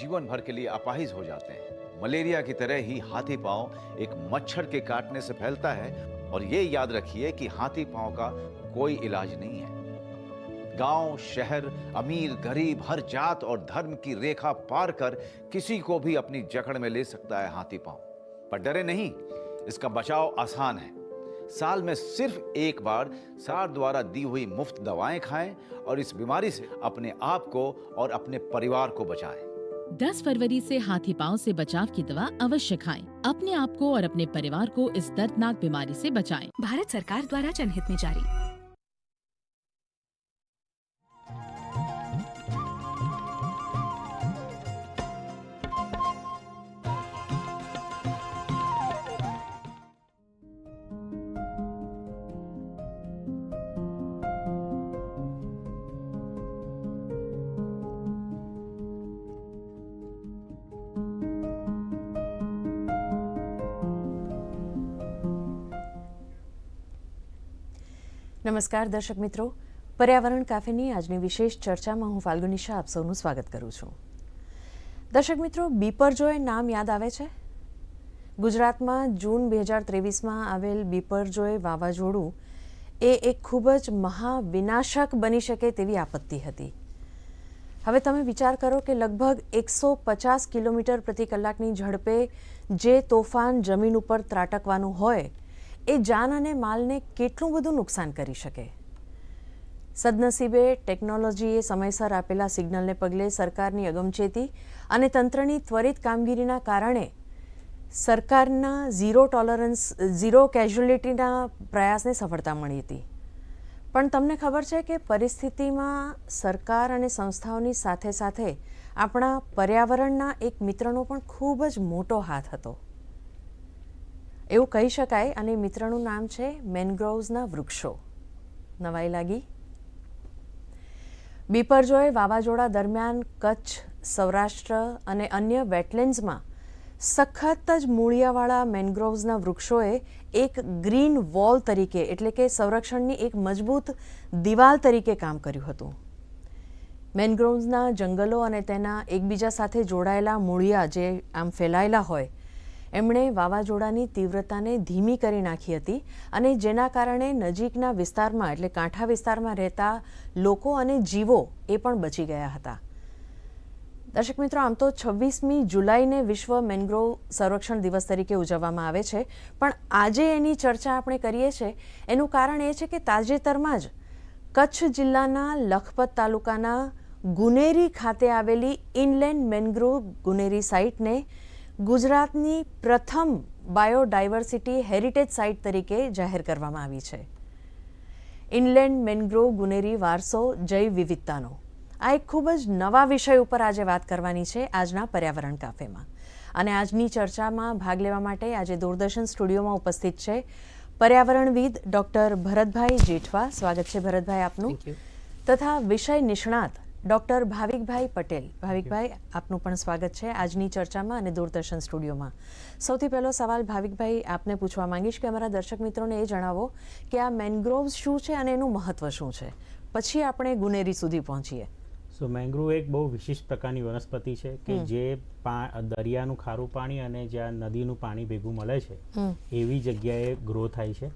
जीवन भर के लिए अपाहिज हो जाते हैं। मलेरिया की तरह ही हाथी पाँव एक मच्छर के काटने से फैलता है और ये याद रखिए कि हाथी पाँव का कोई इलाज नहीं है। गाँव, शहर, अमीर, गरीब, हर जात और धर्म की रेखा पार कर किसी को भी अपनी जकड़ में ले सकता है हाथी पाँव। पर डरे नहीं, इसका बचाव आसान है। साल में सिर्फ़ एक बार सार द्वारा दी हुई मुफ़्त दवाएँ खाएँ और इस बीमारी से अपने आप को और अपने परिवार को बचाएँ। 10 फरवरी से हाथी पांव से बचाव की दवा अवश्य खाएं। अपने आप को और अपने परिवार को इस दर्दनाक बीमारी से बचाएं। भारत सरकार द्वारा जनहित में जारी નમસ્કાર દર્શક મિત્રો. પર્યાવરણ કાફેની આજની વિશેષ ચર્ચામાં હું ફાલ્ગુની શાહ આપ સૌનું સ્વાગત કરું છું. દર્શક મિત્રો બીપરજોય નામ યાદ આવે છે? ગુજરાતમાં જૂન બે હજાર ત્રેવીસમાં આવેલ બીપરજોય વાવાઝોડું એ એક ખૂબ જ મહાવિનાશક બની શકે તેવી આપત્તિ હતી. હવે તમે વિચાર કરો કે લગભગ એકસો પચાસ કિલોમીટર પ્રતિ કલાકની ઝડપે જે તોફાન જમીન ઉપર ત્રાટકવાનું હોય એ જાન અને માલને કેટલું બધું નુકસાન કરી શકે? સદનસીબે ટેકનોલોજીએ સમયસર આપેલા સિગ્નલને પગલે સરકારની અગમચેતી અને તંત્રની ત્વરિત કામગીરીના કારણે સરકારના ઝીરો ટોલરન્સ, ઝીરો કેઝ્યુલિટીના પ્રયાસને સફળતા મળી હતી. પણ તમને ખબર છે કે પરિસ્થિતિમાં સરકાર અને સંસ્થાઓની સાથે સાથે આપણા પર્યાવરણના એક મિત્રનો પણ ખૂબ જ મોટો હાથ હતો. એવું કહી શકાય અને મિત્રનું નામ છે મેનગ્રોવ્સના વૃક્ષો. નવાઈ લાગી? બીપરજોય વાવાઝોડા દરમિયાન કચ્છ, સૌરાષ્ટ્ર અને અન્ય વેટલેન્ડ્સમાં સખત જ મૂળિયાવાળા મેનગ્રોવ્સના વૃક્ષોએ એક ગ્રીન વોલ તરીકે એટલે કે સંરક્ષણની એક મજબૂત દિવાલ તરીકે કામ કર્યું હતું. મેનગ્રોવ્સના જંગલો અને તેના એકબીજા સાથે જોડાયેલા મૂળિયા જે આમ ફેલાયેલા હોય એમણે વાવાઝોડાની તીવ્રતાને ધીમી કરી નાખી હતી અને જેના કારણે નજીકના વિસ્તારમાં, એટલે કાંઠા વિસ્તારમાં રહેતા લોકો અને જીવો એ પણ બચી ગયા હતા. દર્શક મિત્રો, આમ તો છવ્વીસમી જુલાઈને વિશ્વ મેનગ્રોવ સંરક્ષણ દિવસ તરીકે ઉજવવામાં આવે છે. પણ આજે એની ચર્ચા આપણે કરીએ છીએ. એનું કારણ એ છે કે તાજેતરમાં જ કચ્છ જિલ્લાના લખપત તાલુકાના ગુનેરી ખાતે આવેલી ઇનલેન્ડ મેનગ્રોવ ગુનેરી સાઇટને ગુજરાતની પ્રથમ બાયોડાયવર્સિટી હેરિટેજ સાઇટ તરીકે જાહેર કરવામાં આવી છે. ઇનલેન્ડ મેનગ્રોવ ગુનેરી વારસો જૈવ વિવિધતાનો. આ એક ખૂબ જ નવા વિષય ઉપર આજે વાત કરવાની છે આજના પર્યાવરણ કાફેમાં. અને આજની ચર્ચામાં ભાગ લેવા માટે આજે દૂરદર્શન સ્ટુડિયોમાં ઉપસ્થિત છે પર્યાવરણવિદ ડૉક્ટર ભરતભાઈ જેઠવા. સ્વાગત છે ભરતભાઈ આપનું. તથા વિષય નિષ્ણાત ડૉક્ટર ભાવિકભાઈ પટેલ. ભાવિકભાઈ આપનું પણ સ્વાગત છે આજની ચર્ચામાં અને દૂરદર્શન સ્ટુડિયોમાં. સૌથી પહેલો સવાલ ભાવિકભાઈ આપને પૂછવા માંગીશ કે અમારા દર્શક મિત્રોને એ જણાવો કે આ મેનગ્રોવ્સ શું છે અને એનું મહત્વ શું છે? પછી આપણે ગુનેરી સુધી પહોંચીએ. સો મેંગ્રુવ એક બહુ વિશિષ્ટ પ્રકારની વનસ્પતિ છે કે જે દરિયાનું ખારું પાણી અને જ્યાં નદીનું પાણી ભેગું મળે છે એવી જગ્યાએ ગ્રો થાય છે.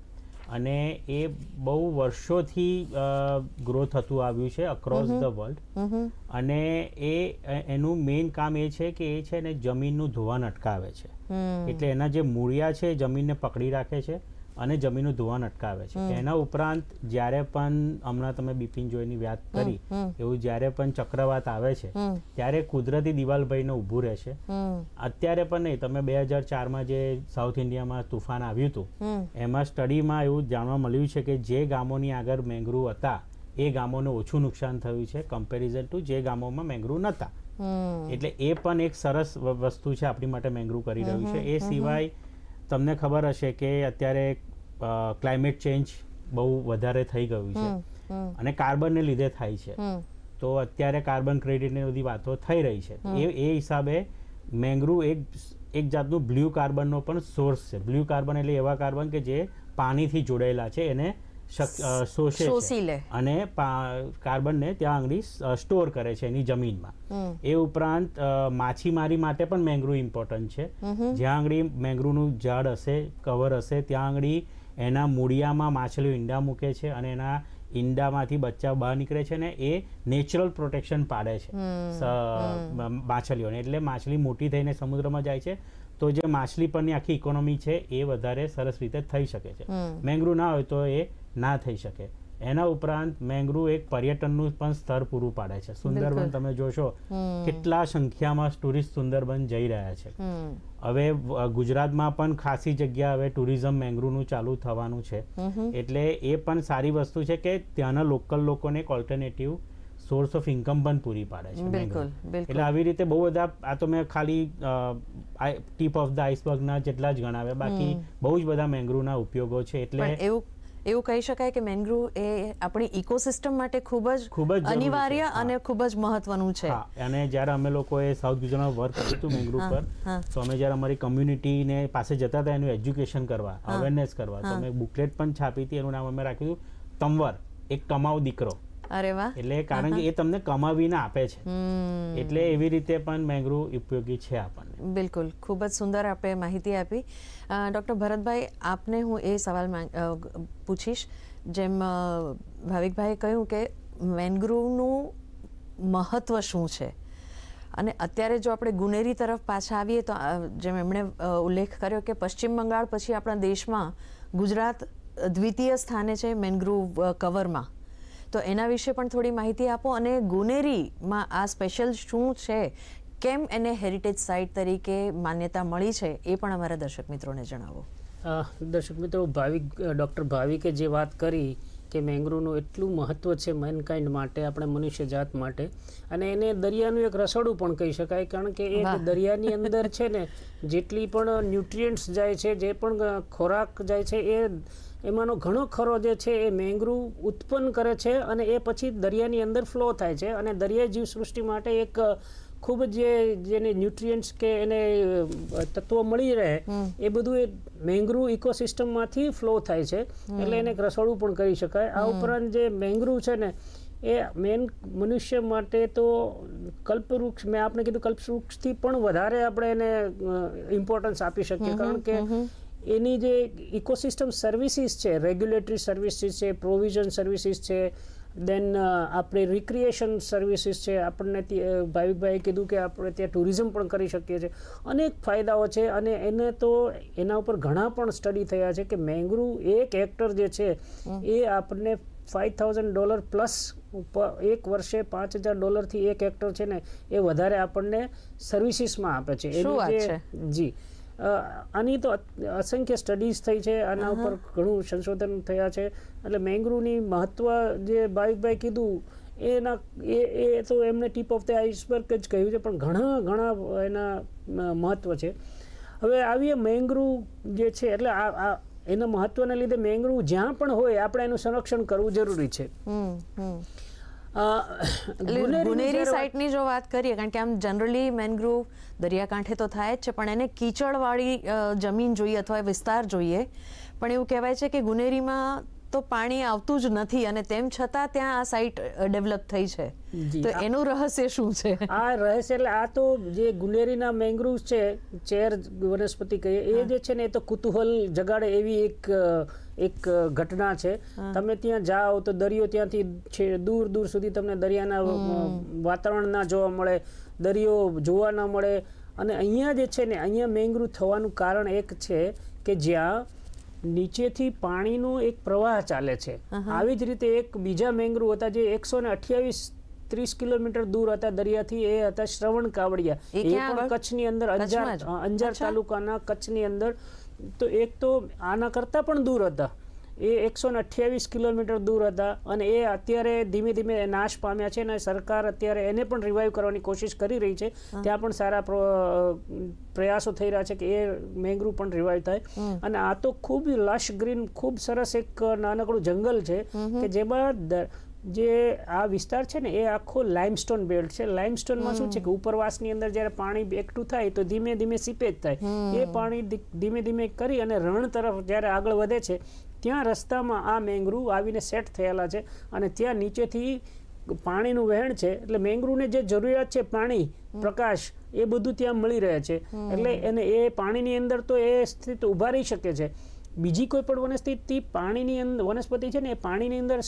અને એ બહુ વર્ષોથી ગ્રો થતું આવ્યું છે અક્રોસ ધ વર્લ્ડ અને એ એનું મેઇન કામ એ છે કે એ છે ને જમીનનું ધોવાણ અટકાવે છે. એટલે એના જે મૂળિયા છે એ જમીનને પકડી રાખે છે. અને જમીનનું ધોવાણ અટકાવે છે. એના ઉપરાંત જ્યારે પણ હમણાં તમે બિપિન જોઈની વાત કરી એવું જ્યારે પણ ચક્રવાત આવે છે ત્યારે કુદરતી દિવાલ ભરીને ઊભું રહે છે. અત્યારે પણ નહીં તમે બે હજાર ચારમાં જે સાઉથ ઇન્ડિયામાં તુફાન આવ્યું હતું એમાં સ્ટડીમાં એવું જાણવા મળ્યું છે કે જે ગામોની આગળ મેંગ્રુવ હતા એ ગામોને ઓછું નુકસાન થયું છે કમ્પેરિઝન ટુ જે ગામોમાં મેંગ્રુવ નહોતા એટલે એ પણ એક સરસ વસ્તુ છે આપણી માટે મેંગ્રુવ કરી રહ્યું છે. એ સિવાય તમને ખબર હશે કે અત્યારે ક્લાઇમેટ ચેન્જ બહુ વધારે થઈ ગયું છે. અને કાર્બનને લીધે થાય છે. તો અત્યારે કાર્બન ક્રેડિટની બધી વાતો થઈ રહી છે. એ એ હિસાબે મેંગ્રુવ એક એક જાતનું બ્લુ કાર્બનનો પણ સોર્સ છે. બ્લુ કાર્બન એટલે એવા કાર્બન કે જે પાણીથી જોડાયેલા છે. એને શોષે છે. અને કાર્બનને ત્યાં આંગળી સ્ટોર કરે છે એની જમીનમાં. એ ઉપરાંત માછીમારી માટે પણ મેંગ્રુવ ઇમ્પોર્ટન્ટ છે. જ્યાં આંગળી મેંગ્રુવનું ઝાડ હશે કવર હશે ત્યાં આંગળી એના મૂળિયામાં માછલીઓ ઈંડા મૂકે છે અને એના ઈંડામાંથી બચ્ચા બહાર નીકળે છે ને એ નેચરલ પ્રોટેક્શન પાડે છે. માછલીઓને. એટલે માછલી મોટી થઈને સમુદ્રમાં જાય છે. તો જે માછલી પરની આખી ઇકોનોમી છે એ વધારે સરસ રીતે થઈ શકે છે. મેંગ્રુવ ના હોય તો એ ના થઈ શકે. એના ઉપરાંત મેંગ્રુવ એક પર્યટનનું પણ સ્તર પૂરું પાડે છે. સુંદરબન તમે જોશો કેટલા સંખ્યામાં ટુરિસ્ટ સુંદરબન જઈ રહ્યા છે. હવે ગુજરાતમાં પણ ખાસી જગ્યા હવે ટુરિઝમ મેંગ્રુવનું ચાલુ થવાનું છે. એટલે એ પણ સારી વસ્તુ છે કે ત્યાંના લોકલ લોકોને એક ઓલ્ટરનેટિવ સોર્સ ઓફ ઇન્કમ પણ પૂરી પાડે છે બિલકુલ, એટલે આવી રીતે બહુ બધા આ તો મેં ખાલી ટીપ ઓફ ધ આઈસબર્ગના જેટલા જ ગણાવ્યા. બાકી બહુ જ બધા મેંગ્રુવના ઉપયોગો છે. એટલે એવું એવું કહી શકાય કે મેંગ્રુવ એ આપણી ઇકોસિસ્ટમ માટે ખૂબ જ ખૂબ જ અનિવાર્ય અને ખૂબ જ મહત્વનું છે. અને જ્યારે અમે લોકોએ સાઉથ ગુજરાતમાં વર્ક કર્યું હતું મેંગ્રુવ પર તો અમે જ્યારે અમારી કમ્યુનિટીને પાસે જતા હતા એનું એજ્યુકેશન કરવા અવેરનેસ કરવા તો અમે બુકલેટ પણ છાપી હતી એનું નામ અમે રાખ્યું હતું તંવર એક કમાવ દીકરો. અરે વાહ. એટલે કારણ કે એ તમને કમાવીને આપે છે. એટલે એવી રીતે પણ મેંગ્રુવ ઉપયોગી છે આપણને. બિલકુલ. ખૂબ જ સુંદર આપણે માહિતી આપી. ડૉક્ટર ભરતભાઈ આપને હું એ સવાલ પૂછીશ. જેમ ભાવિકભાઈએ કહ્યું કે મેનગ્રુવનું મહત્વ શું છે? અને અત્યારે જો આપણે ગુનેરી તરફ પાછા આવીએ તો જેમ એમણે ઉલ્લેખ કર્યો કે પશ્ચિમ બંગાળ પછી આપણા દેશમાં ગુજરાત દ્વિતીય સ્થાને છે મેનગ્રુવ કવરમાં. તો એના વિશે પણ થોડી માહિતી આપો અને ગુનેરીમાં આ સ્પેશિયલ શું છે? કેમ એને હેરિટેજ સાઇટ તરીકે માન્યતા મળી છે? એ પણ અમારા દર્શક મિત્રોને જણાવો. દર્શક મિત્રો ભાવિક ડૉક્ટર ભાવિકે જે વાત કરી કે મેંગ્રુનું એટલું મહત્ત્વ છે મેનકાઇન્ડ માટે આપણે મનુષ્ય જાત માટે અને એને દરિયાનું એક રસોડું પણ કહી શકાય કારણ કે એ દરિયાની અંદર છે ને જેટલી પણ ન્યુટ્રિયન્ટ્સ જાય છે જે પણ ખોરાક જાય છે એ એમાંનો ઘણો ખરો જે છે એ મેંગ્રુવ ઉત્પન્ન કરે છે અને એ પછી દરિયાની અંદર ફ્લો થાય છે અને દરિયાઈ જીવસૃષ્ટિ માટે એક ખૂબ જે જેને ન્યુટ્રિયન્ટ્સ કે એને તત્વો મળી રહે એ બધું એ મેંગ્રુવ ઇકોસિસ્ટમમાંથી ફ્લો થાય છે. એટલે એને રસોડું પણ કરી શકાય. આ ઉપરાંત જે મેંગ્રુવ છે ને એ મેન મનુષ્ય માટે તો કલ્પવૃક્ષ મેં આપણે કીધું કલ્પવૃક્ષથી પણ વધારે આપણે એને ઇમ્પોર્ટન્સ આપી શકીએ. કારણ કે એની જે ઇકોસિસ્ટમ સર્વિસીસ છે રેગ્યુલેટરી સર્વિસીસ છે પ્રોવિઝન સર્વિસીસ છે દેન આપણે રિક્રિએશન સર્વિસીસ છે આપણને ભાવિકભાઈએ કીધું કે આપણે ત્યાં ટુરિઝમ પણ કરી શકીએ છીએ. અનેક ફાયદાઓ છે અને એને તો એના ઉપર ઘણા પણ સ્ટડી થયા છે કે મેંગ્રુવ એક હેક્ટર જે છે એ આપણને ફાઇવ થાઉઝન્ડ ડોલર પ્લસ એક વર્ષે પાંચ હજાર ડોલરથી એક હેક્ટર છે ને એ વધારે આપણને સર્વિસીસમાં આપે છે. એનું જે. આની તો અસંખ્ય સ્ટડીઝ થઈ છે. આના ઉપર ઘણું સંશોધન થયા છે. એટલે મેંગ્રુની મહત્વ જે ભાવિકભાઈ કીધું એના એ એ તો એમને ટીપ ઓફ ધ આઈસબર્ગ જ કહ્યું છે પણ ઘણા ઘણા એના મહત્વ છે. હવે આવીએ મેંગ્રુ જે છે એટલે આ આ એના મહત્વને લીધે મેંગ્રુ જ્યાં પણ હોય આપણે એનું સંરક્ષણ કરવું જરૂરી છે. ગુનેરી સાઇટની જો વાત કરીએ કારણ કે આમ જનરલી મેનગ્રુવ દરિયાકાંઠે તો થાય જ છે પણ એને કીચડવાળી જમીન જોઈએ અથવા વિસ્તાર જોઈએ. પણ એવું કહેવાય છે કે ગુનેરીમાં તો પાણી આવતું જ નથી અને તેમ છતાં ત્યાં આ સાઇટ ડેવલપ થઈ છે. તો એનું રહસ્ય શું છે? આ રહસ્ય એટલે આ તો જે ગુનેરીના મેંગ્રુવ છે ચેર વનસ્પતિ કહીએ એ જે છે ને એ તો કુતૂહલ જગાડે એવી એક એક ઘટના છે. તમે ત્યાં જાઓ તો દરિયો ત્યાંથી છે દૂર દૂર સુધી તમને દરિયાના વાતાવરણ ના જોવા મળે દરિયો જોવા ના મળે. અને અહીંયા જે છે ને અહીંયા મેંગ્રુવ થવાનું કારણ એક છે કે જ્યાં નીચેથી પાણીનો એક પ્રવાહ ચાલે છે. આવી જ રીતે એક બીજા મેંગ્રુવ હતા જે એકસો ને અઠ્યાવીસ ત્રીસ કિલોમીટર દૂર હતા દરિયાથી એ હતા શ્રવણ કાવડિયા. એ પણ કચ્છની અંદર અંજાર? અંજાર તાલુકાના કચ્છની અંદર તો એક તો આના કરતાં પણ દૂર હતા. એ એકસો ને અઠ્યાવીસ કિલોમીટર દૂર હતા અને એ અત્યારે ધીમે ધીમે નાશ પામ્યા છે અને સરકાર અત્યારે એને પણ રિવાઈવ કરવાની કોશિશ કરી રહી છે. ત્યાં પણ સારા પ્રયાસો થઈ રહ્યા છે કે એ મેંગ્રુવ પણ રિવાઈવ થાય. અને આ તો ખૂબ લશ ગ્રીન ખૂબ સરસ એક નાનકડું જંગલ છે કે જેમાં જે આ વિસ્તાર છે ને એ આખો લાઇમસ્ટોન બેલ્ટ છે. લાઇમસ્ટોનમાં શું છે કે ઉપરવાસની અંદર જ્યારે પાણી એકઠું થાય તો ધીમે ધીમે સીપેજ થાય. એ પાણી ધીમે ધીમે કરી અને રણ તરફ જ્યારે આગળ વધે છે ત્યાં રસ્તામાં આ મેંગ્રુવ આવીને સેટ થયેલા છે અને ત્યાં નીચેથી પાણીનું વહેણ છે. એટલે મેંગ્રુવને જે જરૂરિયાત છે પાણી પ્રકાશ એ બધું ત્યાં મળી રહે છે. એટલે એને એ પાણીની અંદર તો એ સ્થિત ઊભા રહી શકે છે. બીજી કોઈ પણ વનસ્પતિ પાણીની અંદર વનસ્પતિ છે ને એ પાણીની અંદર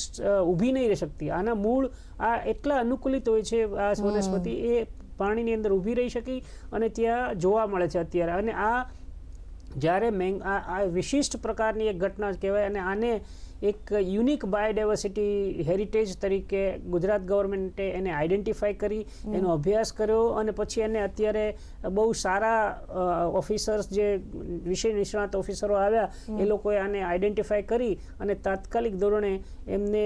ઊભી નહીં રહી શકતી. આના મૂળ, આ એટલા અનુકૂલિત હોય છે આ વનસ્પતિ, એ પાણીની અંદર ઊભી રહી શકી અને ત્યાં જોવા મળે છે અત્યારે. અને આ જ્યારે મેંગ આ આ વિશિષ્ટ પ્રકારની એક ઘટના કહેવાય અને આને એક યુનિક બાયોડાયવર્સિટી હેરિટેજ તરીકે ગુજરાત ગવર્મેન્ટે એને આઈડેન્ટિફાય કરી એનો અભ્યાસ કર્યો અને પછી એને અત્યારે બહુ સારા ઓફિસર્સ જે વિષય નિષ્ણાત ઓફિસરો આવ્યા એ લોકોએ આને આઈડેન્ટિફાય કરી અને તાત્કાલિક ધોરણે એમને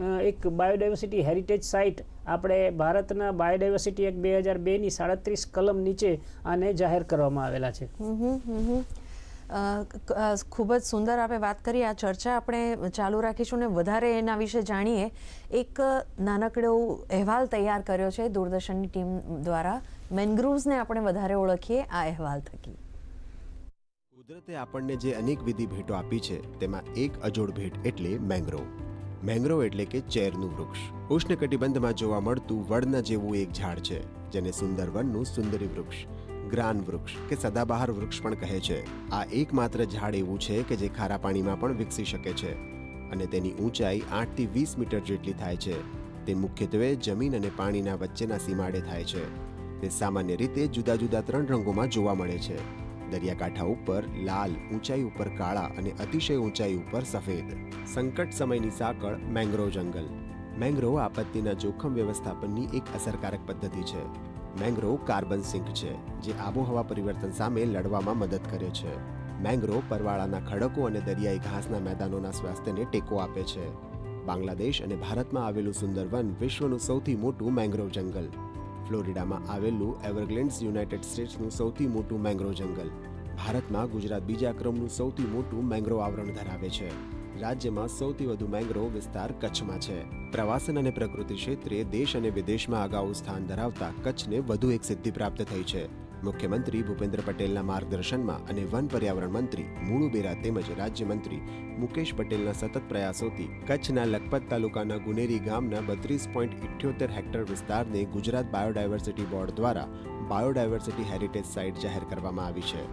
એક બાયોડાયવર્સિટી હેરિટેજ સાઇટ આપણે ભારતના બાયોડાયવર્સિટી એક બે હજાર બેની સાડત્રીસ કલમ નીચે આને જાહેર કરવામાં આવેલા છે. ખૂબ જ સુંદર આપણે વાત કરી. આ ચર્ચા આપણે ચાલુ રાખીશું ને વધારે એના વિશે જાણીએ. એક નાનકડો અહેવાલ તૈયાર કર્યો છે દૂરદર્શનની ટીમ દ્વારા. મેનગ્રુવ્સને આપણે વધારે ઓળખીએ આ અહેવાલ થકી. કુદરતે આપણને જે અનેકવિધિ ભેટો આપી છે, તેમાં એક અજોડ ભેટ એટલે મેંગ્રોવ. મેંગ્રોવ એટલે કે ચેરનું વૃક્ષ. ઉષ્ણકટિબંધમાં જોવા મળતું વડના જેવું એક ઝાડ છે, જેને સુંદર વનનું સુંદરી વૃક્ષ ગ્રાન વૃક્ષ, કે સદાબહાર વૃક્ષ પણ કહે છે. આ એકમાત્ર ઝાડ એવું છે કે જે ખારા પાણીમાં પણ વિકસી શકે છે અને તેની ઊંચાઈ આઠથી વીસ મીટર જેટલી થાય છે. તે મુખ્યત્વે જમીન અને પાણીના વચ્ચેના સીમાડે થાય છે. તે સામાન્ય રીતે જુદા જુદા ત્રણ રંગોમાં જોવા મળે છે. દરિયાકાંઠા ઉપર લાલ, ઊંચાઈ ઉપર કાળા અને અતિશય ઊંચાઈ ઉપર સફેદ. સંકટ સમયની સાંકળ મેંગ્રોવ જંગલ. મેંગ્રોવ આપત્તિના જોખમ વ્યવસ્થાપનની એક અસરકારક પદ્ધતિ છે. મેંગ્રોવ કાર્બન સિંક છે, જે આબોહવા પરિવર્તન સામે લડવામાં મદદ કરે છે. મેંગ્રોવ પરવાળાના ખડકો અને દરિયાઈ ઘાસના મેદાનોના સ્વાસ્થ્યને ટેકો આપે છે. બાંગ્લાદેશ અને ભારતમાં આવેલું સુંદરવન વિશ્વનું સૌથી મોટું મેંગ્રોવ જંગલ. ફ્લોરિડામાં આવેલું એવરગ્લેન્ડ્સ યુનાઇટેડ સ્ટેટ્સનું સૌથી મોટું મેંગ્રોવ જંગલ. ભારતમાં ગુજરાત બીજા ક્રમનું સૌથી મોટું મેંગ્રોવ આવરણ ધરાવે છે. રાજ્યમાં સૌથી વધુ મેંગ્રોવ વિસ્તાર કચ્છમાં છે. પ્રવાસન અને પ્રકૃતિ ક્ષેત્રે દેશ અને વિદેશમાં અગાઉ સ્થાન ધરાવતા કચ્છને વધુ એક સિદ્ધિ પ્રાપ્ત થઈ છે. મુખ્યમંત્રી ભૂપેન્દ્ર પટેલના માર્ગદર્શનમાં અને વન પર્યાવરણ મંત્રી મુળુ બેરા તેમજ રાજ્યમંત્રી મુકેશ પટેલના સતત પ્રયાસોથી કચ્છના લખપત તાલુકાના ગુનેરી ગામના બત્રીસ પોઈન્ટ ઇઠ્યોતેર હેક્ટર વિસ્તારને ગુજરાત બાયોડાયવર્સિટી બોર્ડ દ્વારા બાયોડાયવર્સિટી હેરિટેજ સાઇટ જાહેર કરવામાં આવી છે,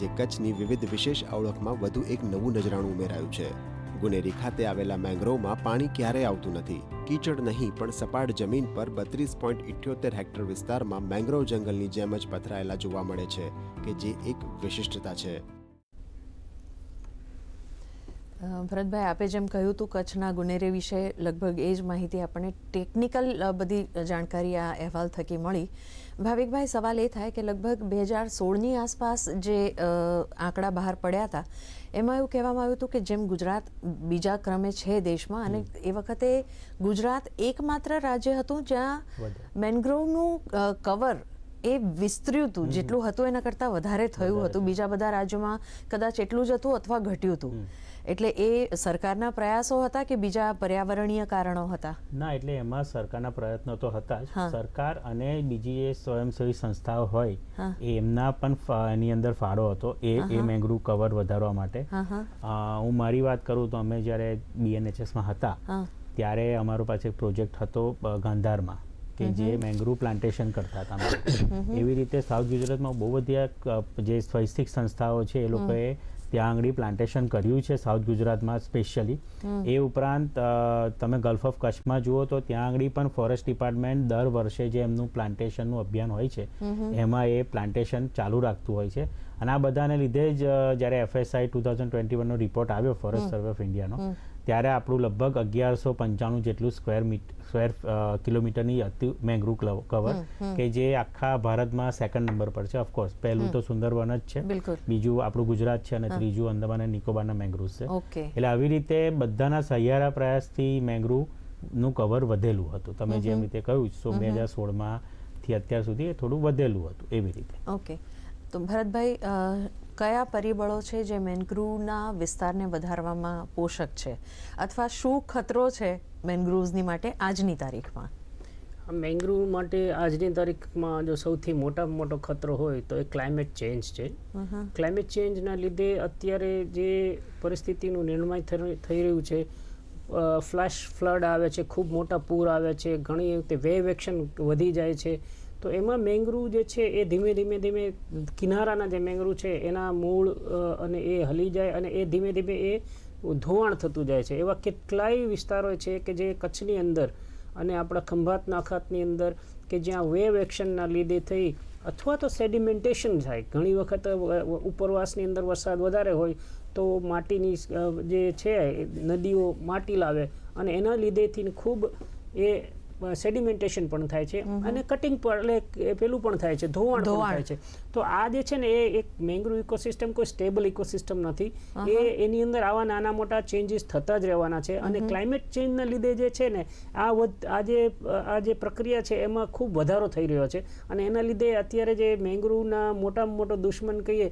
જે કચ્છની વિવિધ વિશેષ ઓળખમાં વધુ એક નવું નજરાણું ઉમેરાયું છે. ગુનેરી ખાતે આવેલા મેંગ્રોવમાં પાણી ક્યારેય આવતું નથી? કીચડ નહીં, પણ સપાટ જમીન પર બત્રીસ પોઈન્ટ ઇઠ્યોતેર હેક્ટર વિસ્તારમાં મેંગ્રોવ જંગલની જેમ જ પથરાયેલા જોવા મળે છે, કે જે એક વિશિષ્ટતા છે. ભરતભાઈ આપે જેમ કહ્યું હતું કચ્છના ગુનેરી વિશે લગભગ એ જ માહિતી આપણને ટેકનિકલ બધી જાણકારી આ અહેવાલ થકી મળી ભાવિકભાઈ સવાલ એ થાય કે લગભગ બે હજાર સોળની આસપાસ જે આંકડા બહાર પડ્યા હતા એમાં એવું કહેવામાં આવ્યું હતું કે જેમ ગુજરાત બીજા ક્રમે છે દેશમાં અને એ વખતે ગુજરાત એકમાત્ર રાજ્ય હતું જ્યાં. મેનગ્રોવનું કવર એ વિસ્તર્યું હતું. જેટલું હતું એના કરતાં વધારે થયું હતું. બીજા બધા રાજ્યોમાં કદાચ એટલું જ હતું અથવા ઘટ્યું હતું. એટલે એ સરકારના પ્રયાસો હતા કે બીજા પર્યાવરણીય કારણો હતા? ના એટલે એમાં સરકારના પ્રયત્નો તો હતા જ. સરકાર અને બીજી જે સ્વયંસેવી સંસ્થાઓ હોય એ એમના પણ એની અંદર ફાળો હતો. એ એ મેંગ્રુવ કવર વધારવા માટે. હા મારી વાત કરું તો અમે જ્યારે બીએનએચએસમાં હતા ત્યારે અમારો પાસે એક પ્રોજેક્ટ હતો ગાંધારમાં. કે જે મેંગ્રુવ પ્લાન્ટેશન કરતા હતા એવી રીતે સાઉથ ગુજરાતમાં બહુ બધી જે સ્વૈચ્છિક સંસ્થાઓ છે એ લોકોએ ત્યાં આંગળી પ્લાન્ટેશન કર્યું છે સાઉથ ગુજરાતમાં સ્પેશિયલી એ ઉપરાંત તમે ગલ્ફ ઓફ કચ્છમાં જુઓ તો ત્યાં આંગળી પણ ફોરેસ્ટ ડિપાર્ટમેન્ટ દર વર્ષે જે એમનું પ્લાન્ટેશનનું અભિયાન હોય છે એમાં એ પ્લાન્ટેશન ચાલુ રાખતું હોય છે. અને આ બધાને લીધે જ જ્યારે એફએસઆઈ ટુ થાઉઝન્ડ ટ્વેન્ટી વનનો રિપોર્ટ આવ્યો ફોરેસ્ટ સર્વે ઓફ ઇન્ડિયાનો ત્યારે આપણું લગભગ અગિયારસો પંચાણું જેટલું સ્ક્વેર મીટ સ્ક્વેર કિલોમીટરની અતિ મેંગ્રુવ કવર કે જે આખા ભારતમાં સેકન્ડ નંબર પર છે ઓફકોર્સ પહેલું તો સુંદરવન જ છે. બીજું આપણું ગુજરાત છે અને ત્રીજું અંદમાન અને નિકોબારના મેંગ્રુવ છે. એટલે આવી રીતે બધાના સહિયારા પ્રયાસથી મેંગ્રુવનું કવર વધેલું હતું. તમે જેમ રીતે કહ્યું સો બે હજાર સોળમાં થી અત્યાર સુધી એ થોડું વધેલું હતું એવી રીતે. ઓકે. તો ભરતભાઈ કયા પરિબળો છે જે મેનગ્રુવના વિસ્તારને વધારવામાં પોષક છે? અથવા શું ખતરો છે મેનગ્રુવ્સની માટે આજની તારીખમાં? મેંગ્રુવ માટે આજની તારીખમાં જો સૌથી મોટામાં મોટો ખતરો હોય તો એ ક્લાઇમેટ ચેન્જ છે. ક્લાઇમેટ ચેન્જના લીધે અત્યારે જે પરિસ્થિતિનું થઈ થઈ રહ્યું છે ફ્લેશ ફ્લડ આવે છે ખૂબ મોટા પૂર આવે છે ઘણી વખતે વેવ એક્શન વધી જાય છે. તો એમાં મેંગ્રુવ જે છે એ ધીમે ધીમે ધીમે કિનારાના જે મેંગ્રુવ છે એના મૂળ અને એ હલી જાય અને એ ધીમે ધીમે એ ધોવાણ થતું જાય છે. એવા કેટલાય વિસ્તારો છે કે જે કચ્છની અંદર અને આપણા ખંભાતના અખાતની અંદર કે જ્યાં વેવ એક્શનના લીધે થઈ અથવા તો સેડિમેન્ટેશન થાય ઘણી વખત ઉપરવાસની અંદર વરસાદ વધારે હોય તો માટીની જે છે નદીઓ માટી લાવે અને એના લીધેથી ખૂબ એ સેડિમેન્ટેશન પણ થાય છે અને કટિંગ પણ એટલે પેલું પણ થાય છે ધોવાણ પણ થાય છે. તો આ જે છે ને એ એક મેંગ્રુવ ઇકોસિસ્ટમ કોઈ સ્ટેબલ ઇકોસિસ્ટમ નથી. એ એની અંદર આવા નાના મોટા ચેન્જીસ થતા જ રહેવાના છે અને ક્લાઇમેટ ચેન્જના લીધે જે છે ને આ વધ- આ જે આ જે પ્રક્રિયા છે એમાં ખૂબ વધારો થઈ રહ્યો છે. અને એના લીધે અત્યારે જે મેંગ્રુવના મોટામાં મોટો દુશ્મન કહીએ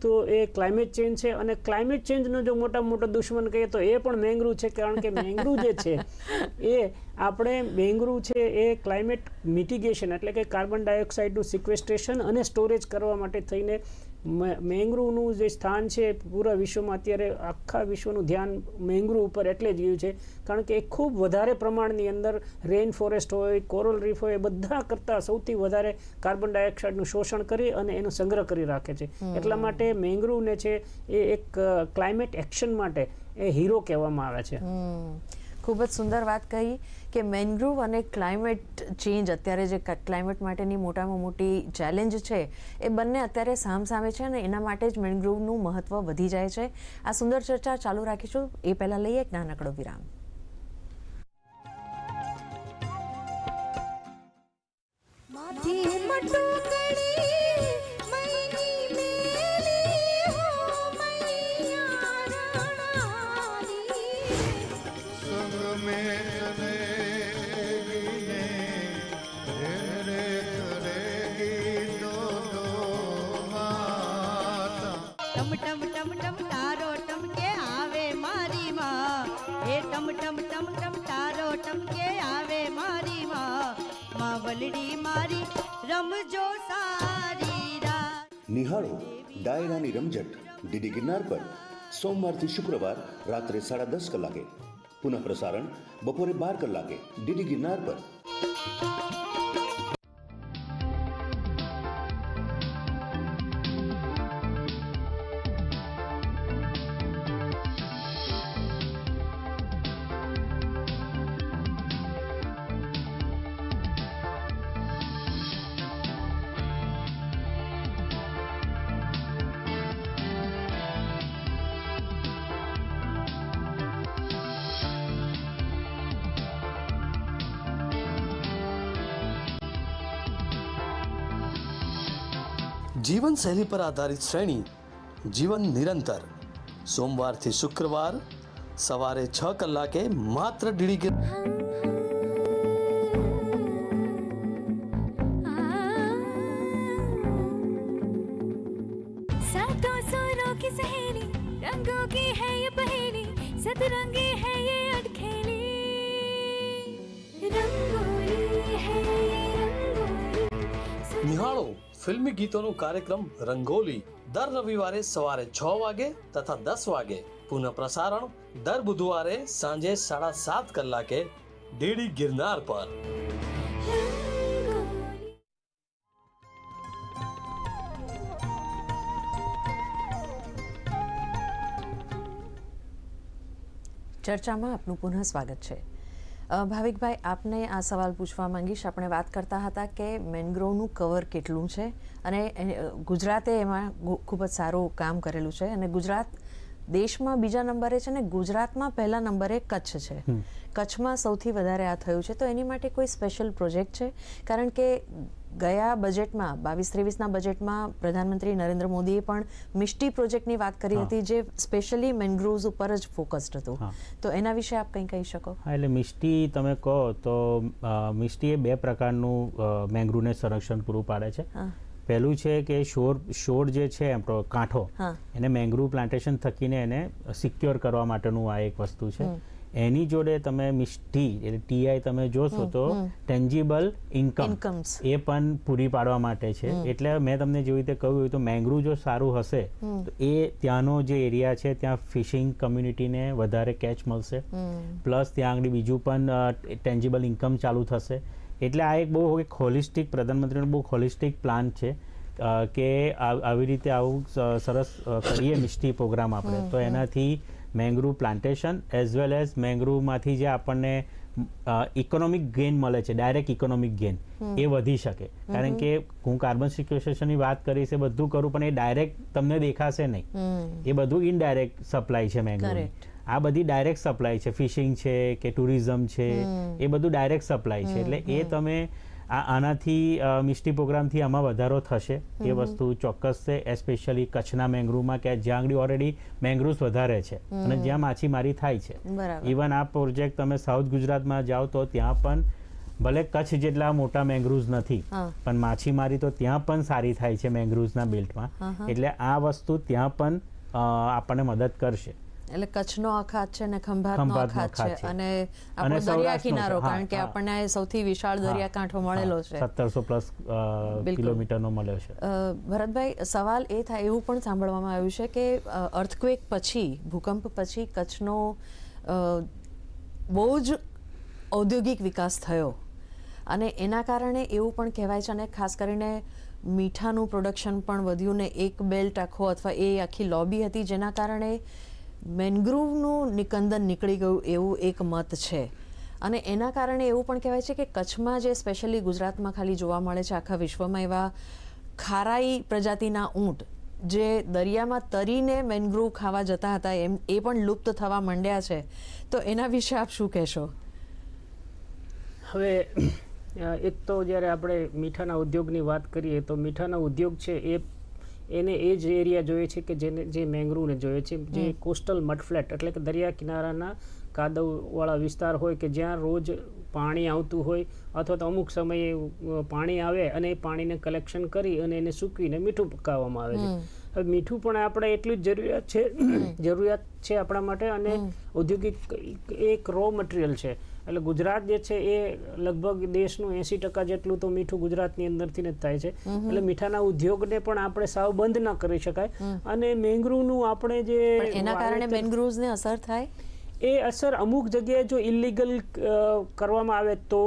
તો એ ક્લાઇમેટ ચેન્જ છે અને ક્લાઇમેટ ચેન્જનો જો મોટામાં મોટો દુશ્મન કહીએ તો એ પણ મેંગ્રુવ છે. કારણ કે મેંગ્રુવ જે છે એ આપણે બેંગરૂ છે એ ક્લાઇમેટ મિટિગેશન એટલે કે કાર્બન ડાયોક્સાઇડનું સિક્વેસ્ટ્રેશન અને સ્ટોરેજ કરવા માટે થઈને મેંગ્રુવનું જે સ્થાન છે પૂરા વિશ્વમાં અત્યારે આખા વિશ્વનું ધ્યાન મેંગ્રુવ ઉપર એટલે જ ગયું છે. કારણ કે એ ખૂબ વધારે પ્રમાણની અંદર રેઇન ફોરેસ્ટ હોય કોરલ રીફ હોય એ બધા કરતાં સૌથી વધારે કાર્બન ડાયોક્સાઇડનું શોષણ કરી અને એનો સંગ્રહ કરી રાખે છે. એટલા માટે મેંગ્રુવને છે એ એક ક્લાઇમેટ એક્શન માટે એ હીરો કહેવામાં આવે છે. ખૂબ જ સુંદર વાત કહી કે મેનગ્રુવ અને ક્લાઇમેટ ચેન્જ અત્યારે જે ક્લાઇમેટ માટેની મોટામાં મોટી ચેલેન્જ છે, એ બંને અત્યારે સામસામે છે અને એના માટે જ મેનગ્રુવનું મહત્વ વધી જાય છે. આ સુંદર ચર્ચા ચાલુ રાખીશું. એ પહેલાં લઈએ એક નાનકડો વિરામ. માથી ટમ ટમ ટમ તારો ટમકે આવે મારી માં. માં વલડી મારી, રમજો સારી રાત. નિહાળો, ડાયરાની રમઝટ, ડીડી ગિરનાર પર. સોમવારથી શુક્રવાર રાત્રે સાડા દસ કલાકે. પુનઃ પ્રસારણ બપોરે બાર કલાકે, ડીડી ગિરનાર પર. જીવનશૈલી પર આધારિત શ્રેણી જીવન નિરંતર. સોમવારથી શુક્રવાર સવારે છ કલાકે માત્ર ડીડી ફિલ્મી ગીતોનો કાર્યક્રમ રંગોલી દર રવિવારે સવારે છ વાગે તથા દસ વાગે. પુનઃ પ્રસારણ દર બુધવારે સાંજે સાડા સાત કલાકે ડીડી ગિરનાર પર. ચર્ચામાં આપનું પુનઃ સ્વાગત છે. ભાવિકભાઈ આપને આ સવાલ પૂછવા માંગીશ. આપણે વાત કરતા હતા કે મેનગ્રોવનું કવર કેટલું છે અને ગુજરાતે એમાં ખૂબ જ સારું કામ કરેલું છે અને ગુજરાત દેશમાં બીજા નંબરે છે ને ગુજરાતમાં પહેલા નંબરે કચ્છ છે. કચ્છમાં સૌથી વધારે આ થયું છે. તો એની માટે કોઈ સ્પેશિયલ પ્રોજેક્ટ છે? કારણ કે ગયા બજેટમાં બાવીસ ત્રેવીસના બજેટમાં પ્રધાનમંત્રી નરેન્દ્ર મોદીએ પણ મિષ્ટી પ્રોજેક્ટની વાત કરી હતી જે સ્પેશિયલી મેનગ્રોવ્સ ઉપર જ ફોકસ્ડ હતું. તો એના વિશે આપ કંઈ કહી શકો? હા એટલે મિષ્ટી તમે કહો તો મિષ્ટી એ બે પ્રકારનું મેંગ્રુવને સંરક્ષણ પૂરું પાડે છે. પહેલું છે કે શોર શોર જે છે આપણો કાંઠો એને મેંગ્રુવ પ્લાન્ટેશન થકીને એને સિક્યોર કરવા માટેનું આ એક વસ્તુ છે. એની જોડે તમે મિષ્ટી એટલે ટીઆઈ તમે જોશો તો ટેન્જિબલ ઇન્કમ એ પણ પૂરી પાડવા માટે છે. એટલે મેં તમને જેવી રીતે કહ્યું તો મેંગ્રુવ જો સારું હશે તો એ ત્યાંનો જે એરિયા છે ત્યાં ફિશિંગ કમ્યુનિટીને વધારે કેચ મળશે. પ્લસ ત્યાં આગળ બીજું પણ ટેન્જિબલ ઇન્કમ ચાલુ થશે. એટલે આ એક બહુ એક હોલિસ્ટિક પ્રધાનમંત્રીનો બહુ હોલિસ્ટિક પ્લાન છે કે આવી રીતે આવું સરસ કરીએ મિષ્ટી પ્રોગ્રામ આપણે. તો એનાથી mangrove plantation as well as મેંગ્રુવમાંથી જે આપણને ઇકોનોમિક ગેઇન મળે છે ડાયરેક્ટ ઇકોનોમિક ગેઇન એ વધી શકે. કારણ કે હું કાર્બન સિક્વેશનની વાત કરીશ એ બધું કરું પણ એ ડાયરેક્ટ તમને દેખાશે નહીં. એ બધું ઇનડાયરેક્ટ સપ્લાય છે મેંગ્રુવ આ બધી ડાયરેક્ટ સપ્લાય છે ફિશિંગ છે કે ટુરિઝમ છે એ બધું ડાયરેક્ટ સપ્લાય છે. એટલે એ તમે આ આનાથી મિસ્ટી પ્રોગ્રામથી આમાં વધારો થશે. એ વસ્તુ ચોક્કસ છે એસ્પેશિયલી કચ્છના મેંગ્રુવમાં કે જ્યાં આગળ ઓલરેડી મેંગ્રુવ્સ વધારે છે અને જ્યાં માછીમારી થાય છે. ઇવન આ પ્રોજેક્ટ તમે સાઉથ ગુજરાતમાં જાઓ તો ત્યાં પણ ભલે કચ્છ જેટલા મોટા મેંગ્રુવ્સ નથી પણ માછીમારી તો ત્યાં પણ સારી થાય છે મેંગ્રુવ્સના બેલ્ટમાં એટલે આ વસ્તુ ત્યાં પણ આપણને મદદ કરશે. એટલે કચ્છનો અખાત છે ને ખંભાતનો અખાત છે અને અને આપણો દરિયા કિનારો કારણ કે આપણને સૌથી વિશાળ દરિયાકાંઠો મળેલો છે. 1700 પ્લસ કિલોમીટરનો મળ્યો છે. ભરતભાઈ સવાલ એ થાય એવું પણ સાંભળવામાં આવ્યું છે કે અર્થક્વેક પછી ભૂકંપ પછી કચ્છનો બહુ જ ઔદ્યોગિક વિકાસ થયો. અને એના કારણે એવું પણ કહેવાય છે અને ખાસ કરીને મીઠાનું પ્રોડક્શન પણ વધ્યું ને એક બેલ્ટ આખો અથવા એ આખી લોબી હતી જેના કારણે મેનગ્રુવનું નિકંદન નીકળી ગયું એવું એક મત છે. અને એના કારણે એવું પણ કહેવાય છે કે કચ્છમાં જે સ્પેશિયલી ગુજરાતમાં ખાલી જોવા મળે છે, આખા વિશ્વમાં એવા ખારાઈ પ્રજાતિના ઊંટ જે દરિયામાં તરીને મેનગ્રુવ ખાવા જતા હતા એમ, એ પણ લુપ્ત થવા માંડ્યા છે. તો એના વિશે આપ શું કહેશો? હવે એક તો જ્યારે આપણે મીઠાના ઉદ્યોગની વાત કરીએ તો મીઠાના ઉદ્યોગ છે એ એને એ જ એરિયા જોઈએ છે કે જેને જે મેંગ્રુવને જોઈએ છે જે કોસ્ટલ મડફ્લેટ એટલે કે દરિયા કિનારાના કાદવવાળા વિસ્તાર હોય કે જ્યાં રોજ પાણી આવતું હોય અથવા તો અમુક સમયે પાણી આવે અને એ પાણીને કલેક્શન કરી અને એને સૂકવીને મીઠું પકાવવામાં આવે છે. હવે મીઠું પણ આપણે એટલું જ જરૂરિયાત છે જરૂરિયાત છે આપણા માટે અને ઔદ્યોગિક એક રો મટીરિયલ છે. એટલે ગુજરાત જે છે એ લગભગ દેશનું એંસી ટકા જેટલું તો મીઠું ગુજરાતની અંદરથી જ થાય છે. એટલે મીઠાના ઉદ્યોગને પણ આપણે સાવ બંધ ન કરી શકાય. અને મેંગ્રુવનું આપણે જે એના કારણે મેંગ્રુવ્સને અસર થાય? એ અસર અમુક જગ્યાએ જો ઇલીગલ કરવામાં આવે તો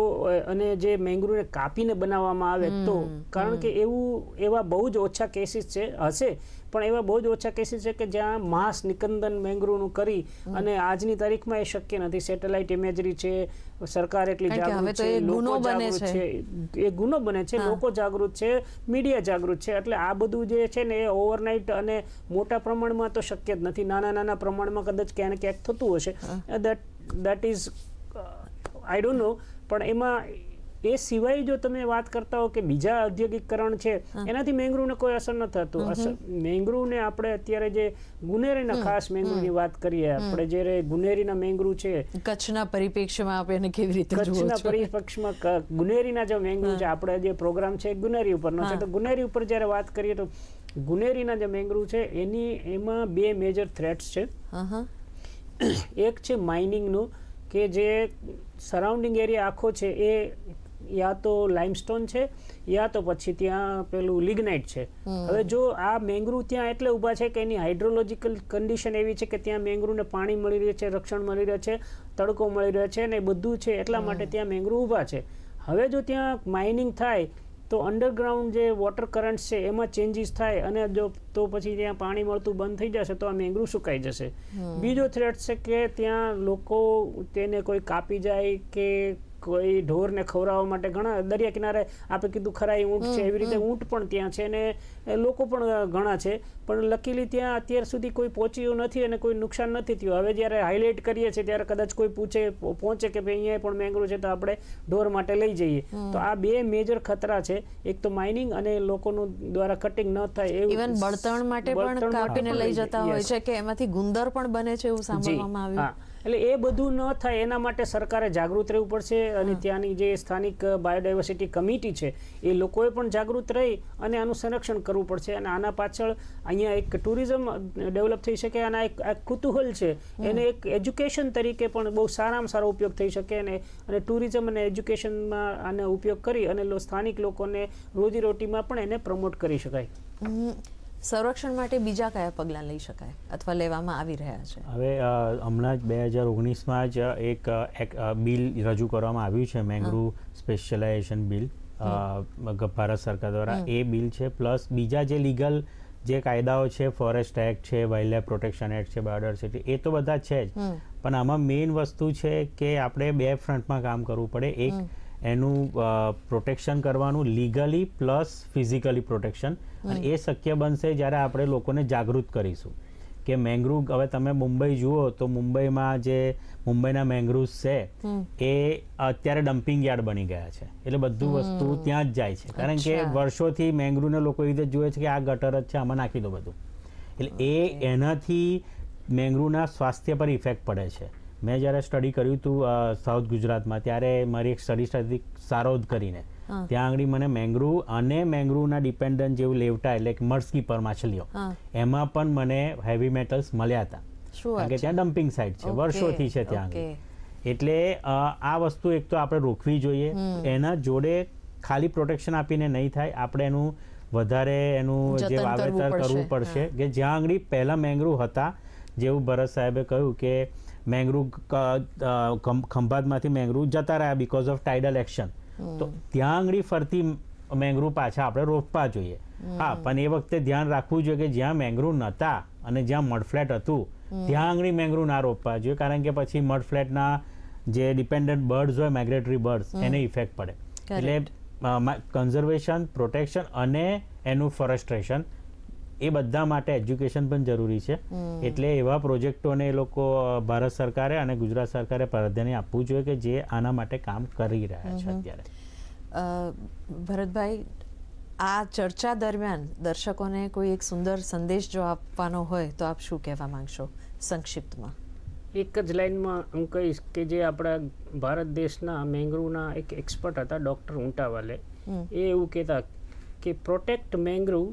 અને જે મેંગ્રુને કાપીને બનાવવામાં આવે તો. કારણ કે એવું એવા બહુ જ ઓછા કેસીસ છે હશે. પણ એવા બહુ જ ઓછા કેસીસ છે કે જ્યાં માસ નિકંદન મેંગ્રુનું કરી અને આજની તારીખમાં એ શક્ય નથી. સેટેલાઇટ ઇમેજરી છે સરકાર એટલી જાગૃત છે ગુનો લોકો બને જાગૃત છે. છે. એ ગુનો બને છે લોકો જાગૃત છે મીડિયા જાગૃત છે. એટલે આ બધું જે છે ને એ ઓવરનાઇટ અને મોટા પ્રમાણમાં તો શક્ય જ નથી. નાના નાના પ્રમાણમાં કદાચ ક્યાંક ક્યાંક થતું હશે. That that is I don't know પણ એમાં એ સિવાય જો તમે વાત કરતા હો કે બીજા ઔદ્યોગિકરણ છે એનાથી મેંગ્રુવને કોઈ અસર ન થતું. અસર મેંગ્રુવને આપણે અત્યારે જે ગુનેરીના ખાસ મેંગ્રુવની વાત કરીએ આપણે જ્યારે ગુનેરીના મેંગ્રુવ છે કચ્છના પરિપ્રેક્ષ્યમાં આપણે એને કેવી રીતે કચ્છના પરિપ્રેક્ષ્યમાં ગુનેરીના જે મેંગ્રુવ છે આપણે જે પ્રોગ્રામ છે ગુનેરી ઉપરનો છે. તો ગુનેરી ઉપર જ્યારે વાત કરીએ તો ગુનેરીના જે મેંગ્રુવ છે એની એમાં બે મેજર થ્રેટ્સ છે. એક છે માઇનિંગનું કે જે સરાઉન્ડિંગ એરિયા આખો છે એ યા તો લાઇમસ્ટોન છે યા તો પછી ત્યાં પેલું લિગ્નાઇટ છે. હવે જો આ મેંગ્રુવ ત્યાં એટલે ઊભા છે કે એની હાઇડ્રોલોજીકલ કન્ડિશન એવી છે કે ત્યાં મેંગ્રુવને પાણી મળી રહે છે રક્ષણ મળી રહે છે તડકો મળી રહે છે ને બધું છે એટલા માટે ત્યાં મેંગ્રુવ ઊભા છે. હવે જો ત્યાં માઇનિંગ થાય તો અંડરગ્રાઉન્ડ જે વોટર કરન્ટ છે એમાં ચેન્જીસ થાય અને જો તો પછી ત્યાં પાણી મળતું બંધ થઈ જશે તો આ મેંગ્રુવ સુકાઈ જશે. બીજો થ્રેટ છે કે ત્યાં લોકો તેને કોઈ કાપી જાય કે કોઈ ઢોરને ખવડાવવા માટે ઘણા દરિયા કિનારે આપણે કીધું ખરાઈ ઊંટ છે. એવી રીતે ઊંટ પણ ત્યાં છે અને લોકો પણ ઘણા છે. પણ લકીલી ત્યાં અત્યાર સુધી કોઈ પહોંચ્યું નથી અને કોઈ નુકસાન નથી થયું. હવે જ્યારે હાઇલાઇટ કરીએ છીએ ત્યારે કદાચ કોઈ પૂછે પહોંચે કે ભાઈ અહીંયા પણ મેંગ્રુવ છે તો આપણે ઢોર માટે લઈ જઈએ. તો આ બે મેજર ખતરા છે. એક તો માઇનિંગ અને લોકોનું દ્વારા કટિંગ ન થાય એવું ઇવન બળતણ માટે પણ કાપીને લઈ જતા હોય છે કે એમાંથી ગુંદર પણ બને છે એવું સાંભળવામાં આવ્યું. એટલે એ બધું ન થાય એના માટે સરકારે જાગૃત રહેવું પડશે અને ત્યાંની જે સ્થાનિક બાયોડાયવર્સિટી કમિટી છે એ લોકોએ પણ જાગૃત રહી અને આનું સંરક્ષણ કરવું પડશે અને આના પાછળ અહીંયા એક ટુરિઝમ ડેવલપ થઈ શકે અને એક આ કુતૂહલ છે. એને એક એજ્યુકેશન તરીકે પણ બહુ સારામાં સારો ઉપયોગ થઈ શકે અને અને ટુરિઝમ અને એજ્યુકેશનમાં આનો ઉપયોગ કરી અને સ્થાનિક લોકોને રોજીરોટીમાં પણ એને પ્રમોટ કરી શકાય. સંરક્ષણ માટે બીજા કયા પગલાં લઈ શકાય અથવા લેવામાં આવી રહ્યા છે? હવે હમણાં જ બે હજાર ઓગણીસમાં જ એક એક બિલ રજૂ કરવામાં આવ્યું છે મેંગ્રુવ સ્પેશિયલાઇઝેશન બિલ. ભારત સરકાર દ્વારા એ બિલ છે પ્લસ બીજા જે લીગલ જે કાયદાઓ છે ફોરેસ્ટ એક્ટ છે વાઇલ્ડ લાઇફ પ્રોટેક્શન એક્ટ છે બાયોડાયવર્સિટી એ તો બધા છે જ. પણ આમાં મેઇન વસ્તુ છે કે આપણે બે ફ્રન્ટમાં કામ કરવું પડે. એક એનું પ્રોટેક્શન કરવાનું લીગલી પ્લસ ફિઝિકલી પ્રોટેક્શન. અને એ શક્ય બનશે જ્યારે આપણે લોકોને જાગૃત કરીશું. કે મેંગ્રુવ હવે તમે મુંબઈ જુઓ તો મુંબઈમાં જે મુંબઈના મેંગ્રુવ્સ છે એ અત્યારે ડમ્પિંગ યાર્ડ બની ગયા છે. એટલે બધું વસ્તુ ત્યાં જ જાય છે. કારણ કે વર્ષોથી મેંગ્રુવને લોકો એ રીતે જુએ છે કે આ ગટર જ છે આમાં નાખી દો બધું. એટલે એ એનાથી મેંગ્રુવના સ્વાસ્થ્ય પર ઇફેક્ટ પડે છે. મેં જ્યારે સ્ટડી કર્યું હતું સાઉથ ગુજરાતમાં ત્યારે મારી એક સ્ટડી સ્ટડી સારોદ કરીને. ત્યાં આગળ મને મેંગ્રુવ અને મેંગ્રુવના ડિપેન્ડન્ટ જેવું લેવટા એટલે કે મર્સકીપર માછલીઓ. એમાં પણ મને હેવી મેટલ્સ મળ્યા હતા. કારણ કે ત્યાં ડમ્પિંગ સાઇટ છે વર્ષોથી છે ત્યાં એટલે આ વસ્તુ એક તો આપણે રોકવી જોઈએ. એના જોડે ખાલી પ્રોટેક્શન આપીને નહીં થાય. આપણે એનું વધારે એનું જે વાવેતર કરવું પડશે. કે જ્યાં આંગળી પહેલા મેંગ્રુવ હતા જેવું ભરત સાહેબે કહ્યું કે અ, ખંભાતમાંથી મેંગ્રુવ જતા રહ્યા બીકોઝ ઓફ ટાઇડલ એક્શન તો ત્યાં આંગળી ફરતી મેંગ્રુવ પાછા આપણે રોપવા જોઈએ. હા પણ એ વખતે ધ્યાન રાખવું જોઈએ કે જ્યાં મેંગ્રુવ નહોતા અને જ્યાં મડફ્લેટ હતું ત્યાં આંગળી મેંગ્રુવ ના રોપવા જોઈએ કારણ કે પછી મડફ્લેટના જે ડિપેન્ડન્ટ બર્ડ્સ હોય માઇગ્રેટરી બર્ડ્સ એને ઇફેક્ટ પડે. એટલે કન્ઝર્વેશન પ્રોટેક્શન અને એનું ફોરેસ્ટ્રેશન એ બધા માટે એજ્યુકેશન પણ જરૂરી છે. એટલે એવા પ્રોજેક્ટોને એ લોકો ભારત સરકારે અને ગુજરાત સરકારે પ્રાધાન્ય આપવું જોઈએ કે જે આના માટે કામ કરી રહ્યા છે અત્યારે. ભરતભાઈ આ ચર્ચા દરમિયાન દર્શકોને કોઈ એક સુંદર સંદેશ જો આપવાનો હોય તો આપ શું કહેવા માંગશો સંક્ષિપ્તમાં? એક જ લાઈનમાં હું કહીશ કે જે આપણા ભારત દેશના મેંગ્રુવના એક એક્સપર્ટ હતા ડૉક્ટર ઉંટાવાલે એ એવું કહેતા કે પ્રોટેક્ટ મેંગ્રુવ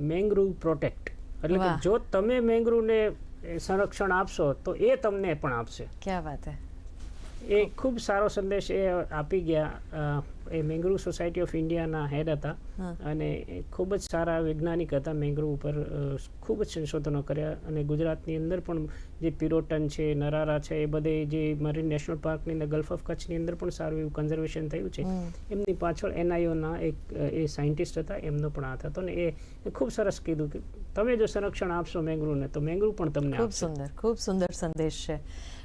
મેંગ્રુવ પ્રોટેક્ટ. એટલે કે જો તમે મેંગ્રુવને સંરક્ષણ આપશો તો એ તમને પણ આપશે. ક્યાં વાત હે? એ ખૂબ સારો સંદેશ એ આપી ગયા. એ મેંગ્રુવ સોસાયટી ઓફ ઇન્ડિયાના હેડ હતા અને ખૂબ જ સારા વૈજ્ઞાનિક હતા મેંગ્રુવ ઉપર ખૂબ જ સંશોધનો કર્યા અને ગુજરાતની અંદર પણ જે પિરોટન છે નરારા છે એ બધે જે મરીન નેશનલ પાર્કની અંદર ગલ્ફ ઓફ કચ્છની અંદર પણ સારું એવું કન્ઝર્વેશન થયું છે. એમની પાછળ એનઆઈઓના એક એ સાયન્ટિસ્ટ હતા એમનો પણ હાથ હતો ને એ ખૂબ સરસ કીધું કે તમે જો સંરક્ષણ આપશો મેંગ્રુવને તો મેંગ્રુવ પણ તમને ખૂબ સુંદર ખૂબ સુંદર સંદેશ છે.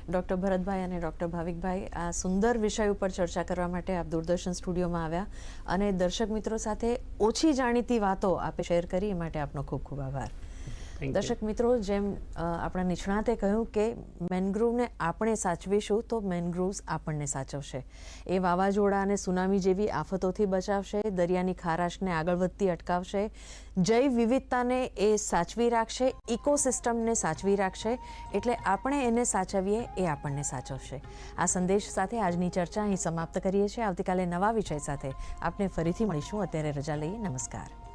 ડૉક્ટર ભરતભાઈ અને ડૉક્ટર ભાવિકભાઈ, આ સુંદર વિષય ઉપર ચર્ચા કરવા માટે આપ દૂરદર્શન સ્ટુડિયોમાં આવ્યા અને દર્શક મિત્રો સાથે ઓછી જાણીતી વાતો આપે શેર કરી એ માટે આપનો ખૂબ ખૂબ આભાર. દર્શક મિત્રો, જેમ આપણા નિષ્ણાતે કહ્યું કે મેનગ્રુવને આપણે સાચવીશું તો મેનગ્રુવ્સ આપણને સાચવશે. એ વાવાઝોડા અને સુનામી જેવી આફતોથી બચાવશે, દરિયાની ખારાશને આગળ વધતી અટકાવશે, જૈવ વિવિધતાને એ સાચવી રાખશે, ઇકોસિસ્ટમને સાચવી રાખશે, એટલે આપણે એને સાચવીએ એ આપણને સાચવશે. આ સંદેશ સાથે આજની ચર્ચા અહીં સમાપ્ત કરીએ છીએ. આવતીકાલે નવા વિષય સાથે આપણે ફરીથી મળીશું. અત્યારે રજા લઈએ. નમસ્કાર.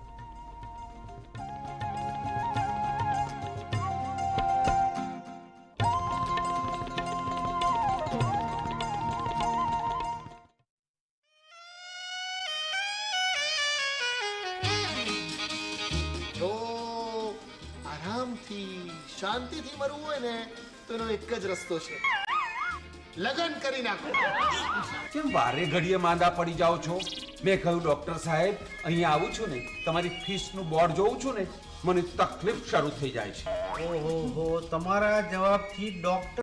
ને તો એનો એક જ રસ્તો છે. લગન કરી નાખો. કેમ વારે ઘડીએ માંદા પડી જાઓ છો? મેં કહ્યું ડોક્ટર સાહેબ અહીંયા આવું છું ને તમારી ફીસનું બોર્ડ જોઉં છું ને મને તકલીફ શરૂ થઈ જાય છે. ઓહો તમારા જવાબથી ડોક્ટર